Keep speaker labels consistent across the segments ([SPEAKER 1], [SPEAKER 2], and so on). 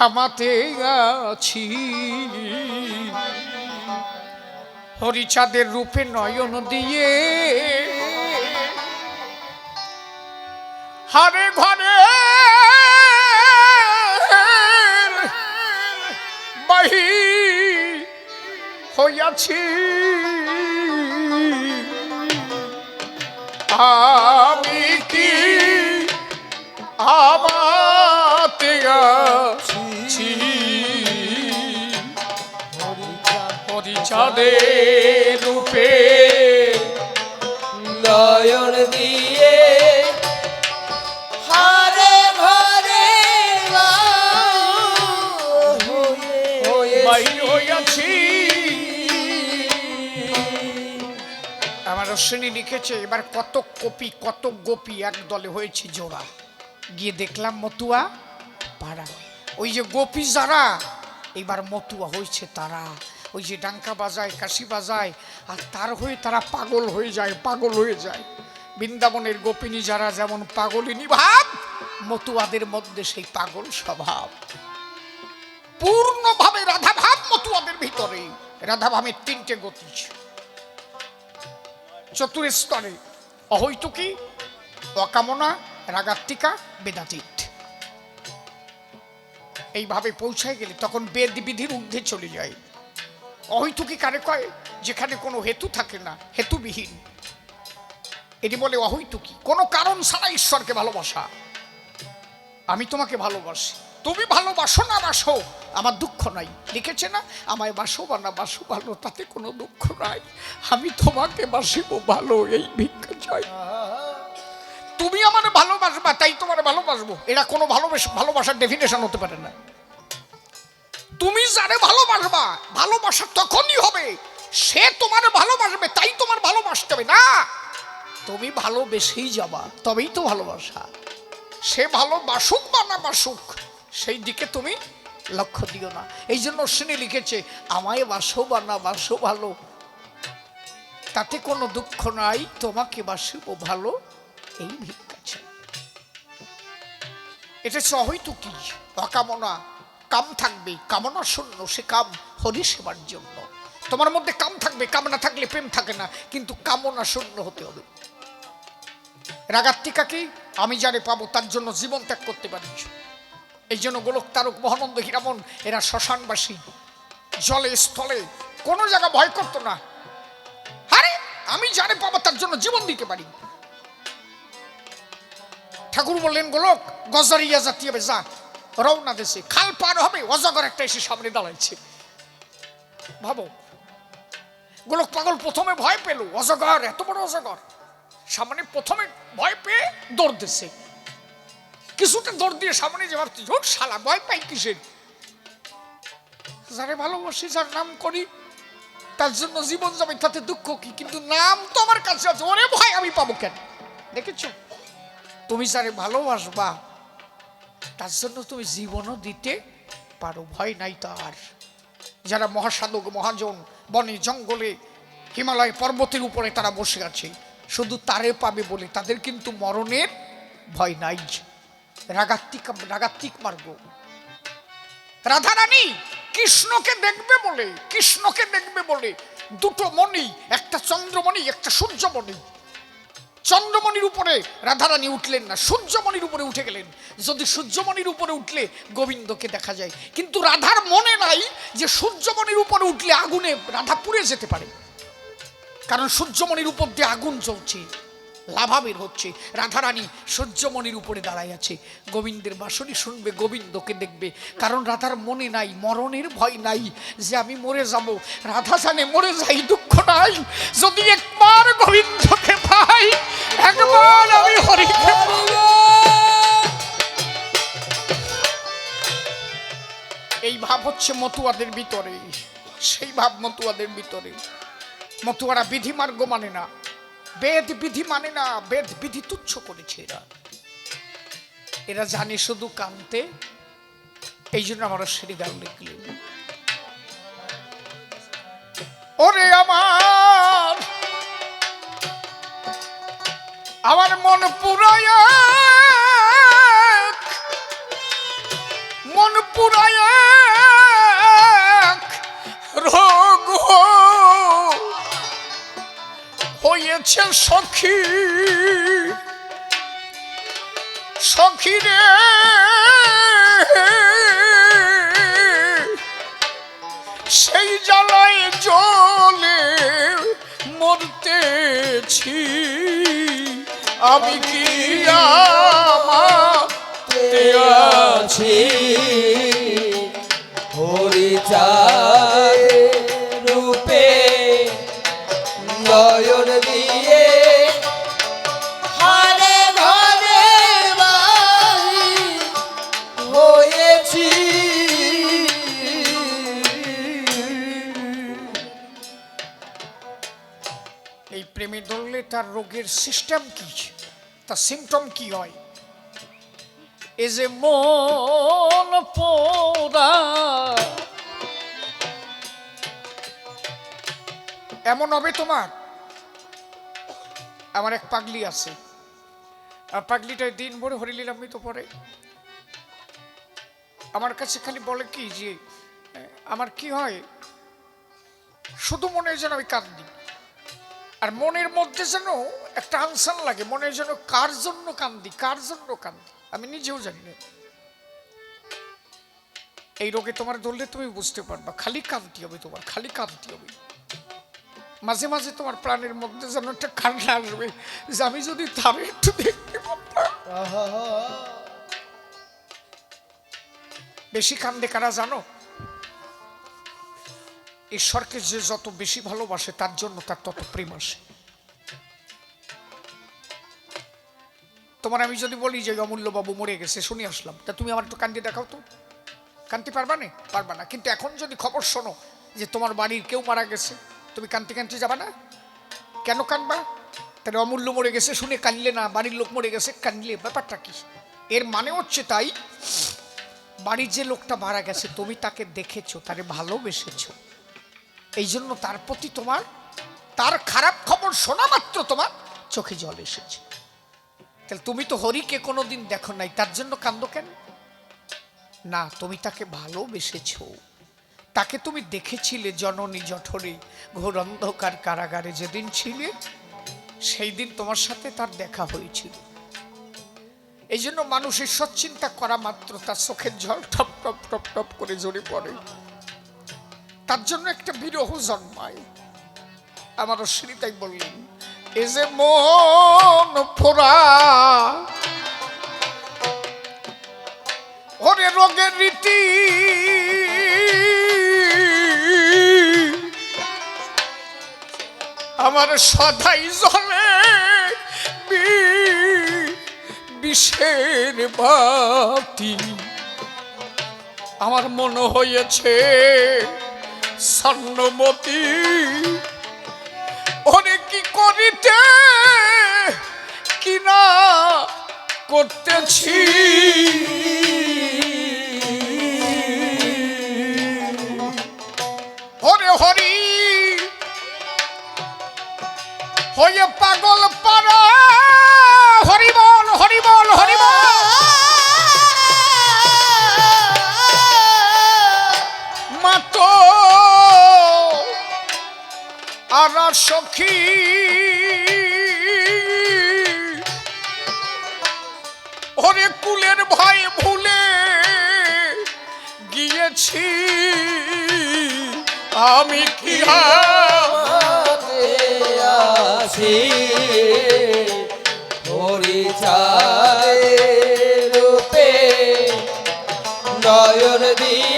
[SPEAKER 1] হামাতে আছি। হরিচাঁদের রূপে নয়ন দিয়ে হারে ঘরে বাহি হইয়াছি। আমি কি আমাতে হরিচাঁদের রূপে
[SPEAKER 2] নয়ন দিয়ে হারে ঘরে
[SPEAKER 1] হইয়াছি আমার অশ্বিনী লিখেছে এবার কত কপি কত গোপী এক দলে হয়েছে জোড়া। গিয়ে দেখলাম মতুয়া পাড়া ওই যে গোপী যারা এবার মতুয়া হয়েছে তারা। ওই যে ডাঙ্কা বাজায়, কাশি বাজায়, আর তার হয়ে তারা পাগল হয়ে যায়, পাগল হয়ে যায়। বৃন্দাবনের গোপিনী যারা যেমন পাগলিনী ভাব মতুয়াদের মধ্যে সেই পাগল স্বভাব। পূর্ণভাবে রাধা ভাব মতুয়াদের ভিতরে রাধা ভাবের তিনটে গতি চতুর স্তরে অহৈতুকি, অকামনা রাগাত্তিকা বেদাতীত। এইভাবে পৌঁছায় গেলে তখন বেদ বিধির ঊর্ধ্বে চলে যায়। অহৈতুকি কারে কয়? যেখানে কোনো হেতু থাকে না, হেতুবিহীন। এটি বলে অহৈতুকি। কোনো কারণ ছাড়া ঈশ্বরকে ভালোবাসা। আমি তোমাকে ভালোবাসি। তুমি ভালোবাসো না, বাসো। আমার দুঃখ নাই। লিখেছে না, আমায় বাসো বা না বাসো, ভালো, তাতে কোনো দুঃখ নাই। আমি তোমাকে বাসিব, ভালো, এই ভিক্ষা চাই। তুমি আমার ভালোবাসবা, তাই তোমার ভালোবাসবো। এরা কোনো ভালোবাসা, ভালোবাসার ডেফিনেশন হতে পারে না। তুমি যারে ভালোবাসবা, ভালোবাসা তখনই হবে। সে তোমার ভালোবাসবে, তাই তোমার ভালোবাসতে হবে, না? তুমি ভালোবেসেই যাবা, তবেই তো ভালোবাসা। সে ভালোবাসুক বা না বাসুক, সেই দিকে তুমি লক্ষ্য দিও না। এই জন্য অশ্বিনী লিখেছে, আমায় বাসো বা না বাসো ভালো, তাতে কোনো দুঃখ নাই, তোমাকে বাসিব ভালো। এই ভিক্ষা এটা হচ্ছে অহৈতু কি? অকামনা। কাম থাকবে, কামনা শূন্য, সে কাম হরি সেবার জন্য। তোমার মধ্যে কাম থাকবে কাম না থাকলে প্রেম থাকে না, কিন্তু কামনা শূন্য হতে হবে। রাগাত্তিকা কি? আমি যারে পাবো, তার জন্য জীবন ত্যাগ করতে পারি। এই জন্য গোলক তারক মহানন্দ হীরামন, এরা শ্মশানবাসী। জলে, স্থলে, কোনো জায়গা ভয় করতো না। আরে, আমি যারে পাবো, তার জন্য জীবন দিতে পারি। ঠাকুর বললেন, গোলক, গজারিয়া জাতীয় যা রওনা দেশে খাল পার হবে, অজগর একটা এসে সামনে দাঁড়াইছে। ভাবো, গোলক পাগল প্রথমে ভয় পেল, অজগর, এত বড় অজগর। সামনে প্রথমে ভয় পেয়ে দৌড় দিচ্ছে কিছুটা দৌড় দিয়ে সামনে যে ভাবছি, ঝোট শালা, ভয় পাই কিসের? যারে ভালোবাসি, যার নাম করি, তার জন্য জীবন যাবে, তাতে দুঃখ কি? কিন্তু নাম তো আমার কাছে আছে, ওরে ভয় আমি পাবো কেন? দেখেছ? তুমি যারে ভালোবাসবা তার জন্য তুমি জীবনও দিতে পারো, ভয় নাই তার। যারা মহাসাধক, মহাজন, বনে, জঙ্গলে, হিমালয় পর্বতের উপরে তারা বসে আছে, শুধু তারে পাবে বলে তাদের কিন্তু মরণের ভয় নাই। রাগাত্মিক রাগাত্মিক মার্গ। রাধারানী কৃষ্ণকে দেখবে বলে, কৃষ্ণকে দেখবে বলে, দুটো মণি, একটা চন্দ্রমণি, একটা সূর্যমণি চন্দ্রমণির উপরে রাধারানী উঠলেন না, সূর্যমণির উপরে উঠে গেলেন। যদি সূর্যমণির উপরে উঠলে গোবিন্দকে দেখা যায়। কিন্তু রাধার মনে নাই যে সূর্যমণির উপরে উঠলে আগুনে রাধা পুড়ে যেতে পারে। কারণ সূর্যমণির উপর দিয়ে আগুন জ্বলছে। লাভা বের হচ্ছে। রাধারানী সূর্যমণির উপরে দাঁড়ায় আছে। গোবিন্দের বাসনী শুনবে, গোবিন্দকে দেখবে। কারণ রাধার মনে নাই, মরণের ভয় নাই যে আমি মরে যাব। রাধা জানে মরে যাই, দুঃখ নাই। যদি একবার গোবিন্দকে পাই, একবার আমি হরিকে এই ভাব হচ্ছে মতুয়াদের ভিতরে। সেই ভাব মতুয়াদের ভিতরে। মতুয়ারা বিধি মার্গ মানে না। বেদ বিধি মানে না, বেদ বিধি তুচ্ছ করেছে এরা। এরা জানে শুধু কানতে, এই জন্য আমার শ্রী গান লিখলেন ওরে আমার আমার মন পুরায় মন পুরায় হয়েছে সখী। সখী রে। সেই জ্বালায় জলে মরতেছি। আমি কি
[SPEAKER 2] আছি? হরিচাঁদ
[SPEAKER 1] এই প্রেমে ধরলে তার রোগের সিস্টেম কি? তার সিমটম কি হয়? এ যে মন পোড়া। এমন হবে তোমার? আমার এক পাগলি আছে। আর পাগলিটায় দিন ভরে হরিলীলা তো পরে আমার কাছে খালি বলে কি যে আমার কি হয়? শুধু মনে হয় যেন আমি কান্দি আর মনের মধ্যে যেন একটা আনসান লাগে মনে যেন কার জন্য কান্দি কার জন্য কান্দি আমি নিজেও জানি না। এই রোগে তোমার ধরলে তুমি বুঝতে পারবা খালি কান্তি হবে তোমার খালি কান্তি হবে। মাঝে মাঝে তোমার প্রাণের মধ্যে যেন একটা কান্না আসবে যে আমি যদি তারে একটু দেখতে পারতাম। বেশি কান্দে কারা জানো? ঈশ্বরকে যে যত বেশি ভালোবাসে, তার জন্য তার তত প্রেম আসে। তোমার আমি যদি বলি যে অমূল্য বাবু মরে গেছে, শুনে আসলাম। তা তুমি আমার একটু কান্দি দেখাও তো। কান্তি পারবা না? পারবা না। কিন্তু এখন যদি খবর শোনো যে, তোমার বাড়ির কেউ মারা গেছে, তুমি কান্তি কান্তি যাবা না? কেন কানবা? তাহলে অমূল্য মরে গেছে, শুনে কানলে না? বাড়ির লোক মরে গেছে, কানলে? ব্যাপারটা কি? এর মানে হচ্ছে তাই, বাড়ির যে লোকটা মারা গেছে, তুমি তাকে দেখেছ, তারে ভালোবেসেছো। এই জন্য তার প্রতি তোমার, তার খারাপ খবর শোনা মাত্র তোমার চোখে জল এসেছে। তাহলে তুমি তো হরিকে কোনোদিন দেখো নাই, তার জন্য কান্দ কেন? না, তুমি তাকে ভালোবেসেছ। তাকে তুমি দেখেছিলে জননী জঠরে ঘোর অন্ধকার কারাগারে যেদিন ছিলে সেই দিন তোমার সাথে তার দেখা হয়েছিল। এই জন্য মানুষের সচ্চিন্তা করা মাত্র, তার চোখের জল টপ টপ টপ টপ করে ঝরে পড়ে। তার জন্য একটা বিরহ জন্মায়। আমার অশ্বিনী তাই বললেন, এ যে মন ফোরা ওরে রোগের রীতি, আমার সদাই জলে বিষের বাতি। আমার মনে হয়েছে স্বর্ণমতি। ওরে কি করিতে? কিনা করতেছি? হরে হরি হয়ে পাগল পারা আর সখী। ওরে কুলের ভাই ভুলে গিয়েছি। আমি কি
[SPEAKER 2] আছি? হরিচাঁদ রূপে নয়ন দিয়ে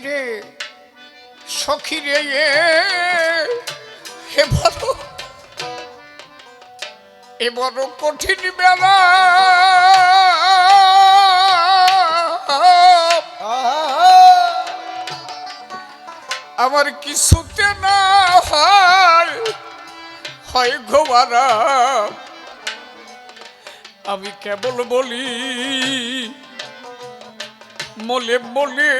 [SPEAKER 1] সখিরে সখিরে হে বড়। এ বড় কঠিন বেলা। আমার কিছুতে না হয় হয় ঘোমারা। আমি কেবল বলি, মলে মলে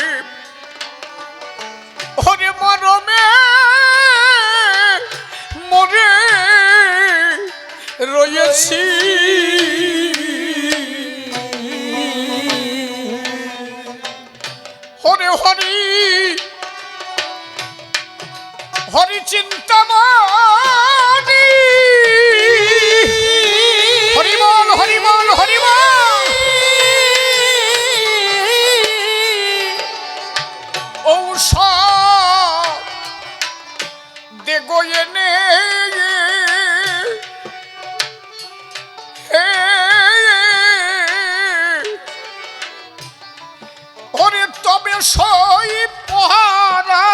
[SPEAKER 1] ওরে মরমে মরে রয়েছি। হরে হরি হরি চিন্তামণি দেগো এনে হে। ওরে তবে সই পহারা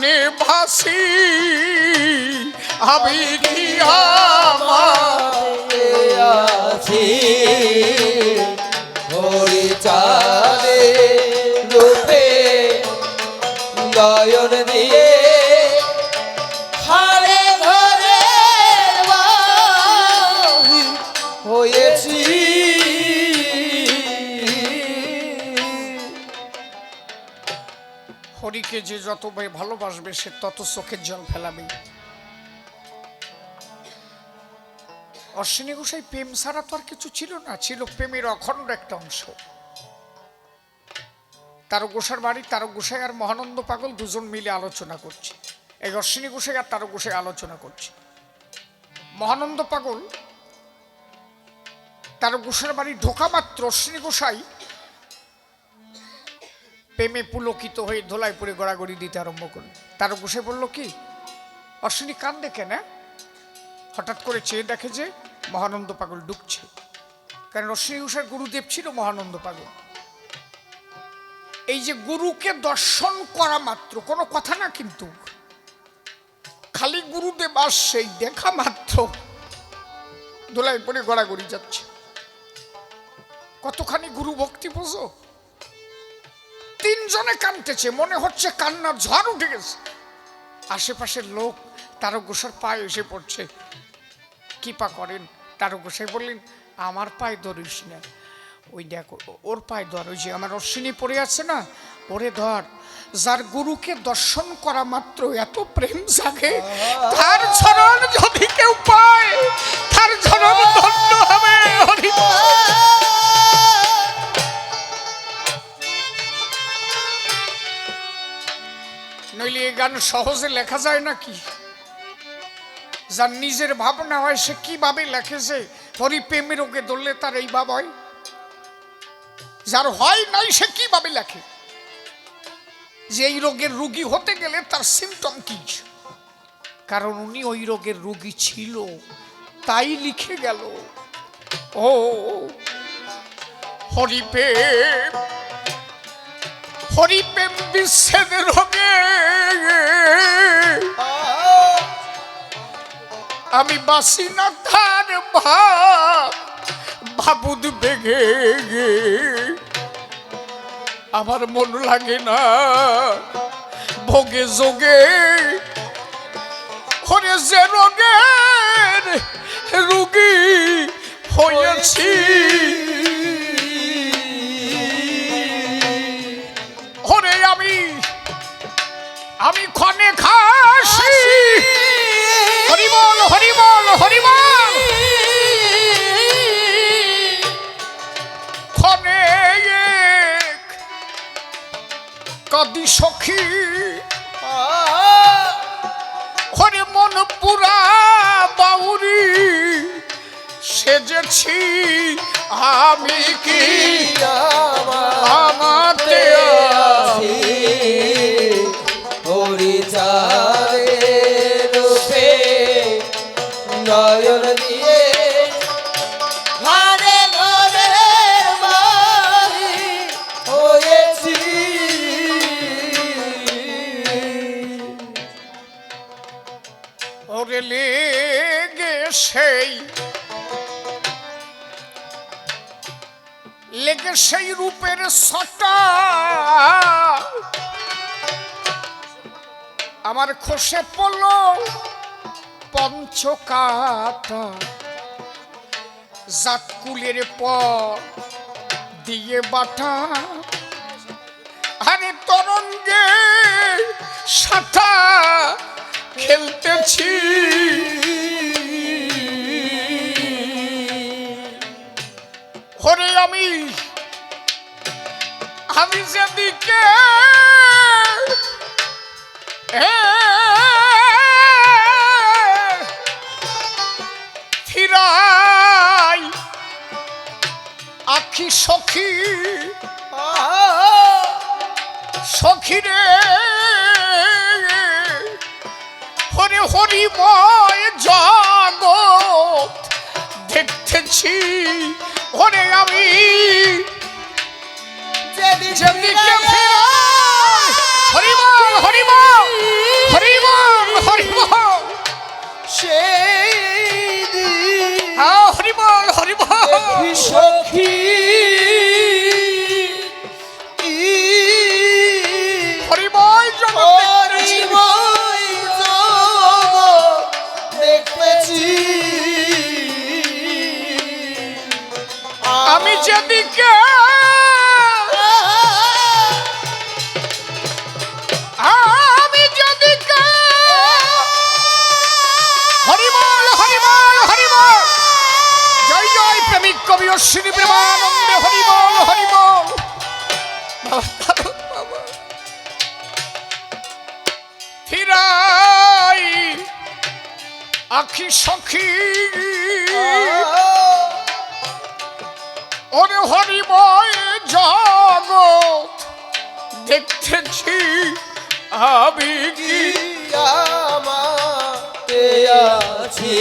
[SPEAKER 1] নিভাসি আমি কি
[SPEAKER 2] আছি? হরি চাঁদে রূপে নয়ন
[SPEAKER 1] হরিকে যে যত ভালোবাসবে, সে তত চোখের জল ফেলাবে। অশ্বিনী গোসাই প্রেম ছাড়া তো আর কিছু ছিল না, ছিল প্রেমের অখণ্ড একটা অংশ। তারো গোসার বাড়ি তারো গোসাই আর মহানন্দ পাগল দুজন মিলে আলোচনা করছে। এই অশ্বিনী গোসাই আর তারো গোসাই আলোচনা করছে। মহানন্দ পাগল তার গোসার বাড়ি ঢোকা মাত্র অশ্বিনী গোসাই প্রেমে পুলকিত হয়ে ধোলাই পড়ে গড়াগড়ি দিতে আরম্ভ করল। তার বসে বলল, কি? অশ্বিনী কান দেখে না হঠাৎ করে চেয়ে দেখে যে মহানন্দ পাগল ডুবছে। কারণ অশ্বিনী ঘোষের গুরুদেব ছিল মহানন্দ পাগল। এই যে গুরুকে দর্শন করা মাত্র, কোনো কথা না কিন্তু। খালি গুরুদেব আসছে এই দেখা মাত্র। দোলায় পরে গড়াগড়ি যাচ্ছে। কতখানি গুরু ভক্তি বোঝো? তিনজনে কানতেছে, মনে হচ্ছে কান্নার ঝড় উঠে গেছে। আশেপাশের লোক তারক গোসার পায়ে এসে পড়ছে। কৃপা করেন তারক গোসাই বললেন, আমার পায়ে ধরিস না। ওই দেখো, ওর পায়ে ধর, ওই যে আমার অশ্বিনী পড়ে আছে না, ওরে ধর। যার গুরুকে দর্শন করা মাত্র এত প্রেম জাগে, তার চরণ যদি কেউ পায়, তার চরণ ধন্য হবে হরি গান সহজে লেখা যায় নাকি? যার নিজের ভাবনা হয়, সে কীভাবে লেখেছে হরি প্রেমের ওকে ধরলে তার এই ভাব হয়? যার হয় নাই, সে কীভাবে লেখে? যে এই রোগের রুগী হতে গেলে তার সিমটম কি? কারণ উনি ওই রোগের রুগী ছিল, তাই লিখে গেল, ও হরিপ্রেম হরিপ্রেম বিচ্ছেদ রোগে আমি বাসি না তার ভাব, ভাবুদ বেগে। আমার মন লাগে না, ভোগে যোগে। হরে যে রোগের রুগী হয়েছি। আমি ক্ষণে খাসি। হরিবল হরিবল হরিবল। এক কদি সখী। হরে মন পুরা বাউরি সেজেছি আমি কি ওরে লেগে সেই লেগে সেই রূপের সটা আমার খসে পড়ল পঞ্চকাটা, জাতকুলের পর দিয়ে বাটা। আরে তরঙ্গে সাথা খেলতেছি। হরে আমি আমি যেদিকে ফিরাই আখি সখী সখীরে হরে হরিময় জগৎ দেখতেছি হরে আমি যেদিকে হরিবল হরিবল হরিবল হরিবল
[SPEAKER 2] সেই
[SPEAKER 1] হরিবল হরিবল আখি সখী। ওরে হরিময় জগৎ দেখতেছি আমি কি?
[SPEAKER 2] আমাতে আছি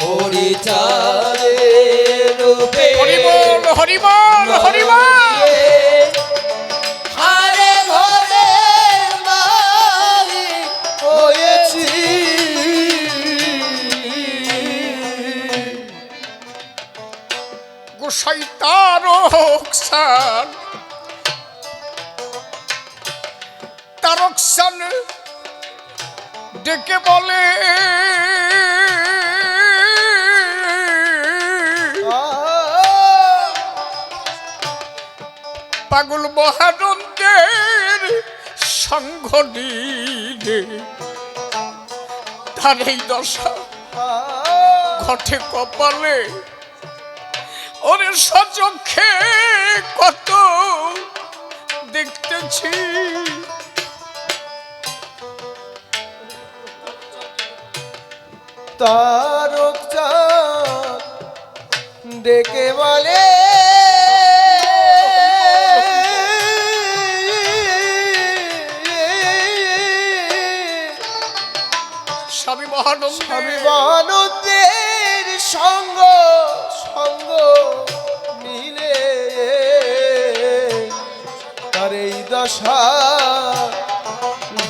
[SPEAKER 2] হরিচারে রূপে।
[SPEAKER 1] হরিবল হরিবল হরিবল তারকসান তারকসান ডেকে বলে পাগল মহানন্দের সঙ্গ নিলে তার এই দশা ঘটে কপালে। ওরে সচক্ষে কত দেখতেছি।
[SPEAKER 2] তারক চাঁদ ডেকে বলে
[SPEAKER 1] স্বামী মহানন্দ
[SPEAKER 2] স্বামী বানন্দের দশা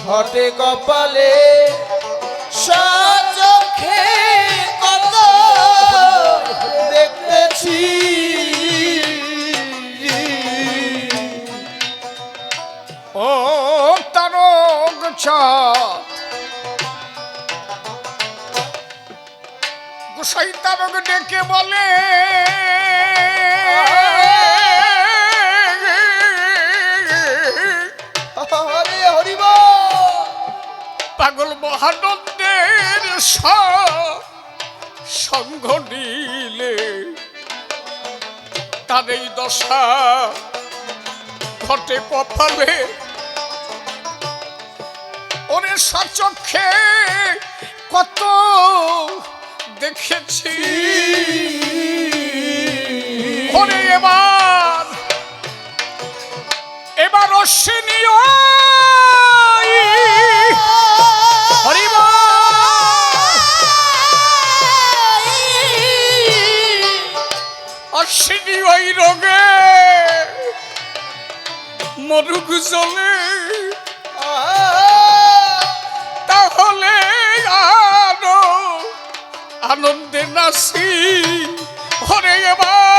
[SPEAKER 2] ঘটে কপালে সচক্ষে কত দেখতেছি।
[SPEAKER 1] ও তারক গোসাই তারক ডেকে বলে পাগল মহানন্দের সঙ্গ নিলে এই দশা ঘটে কপালে। ওরে সচক্ষে কত দেখেছি। এবার এবার অশ্বিনীয় রোগে। মরুক জলে। তাহলে আরও আনন্দে নাসি হরে এবার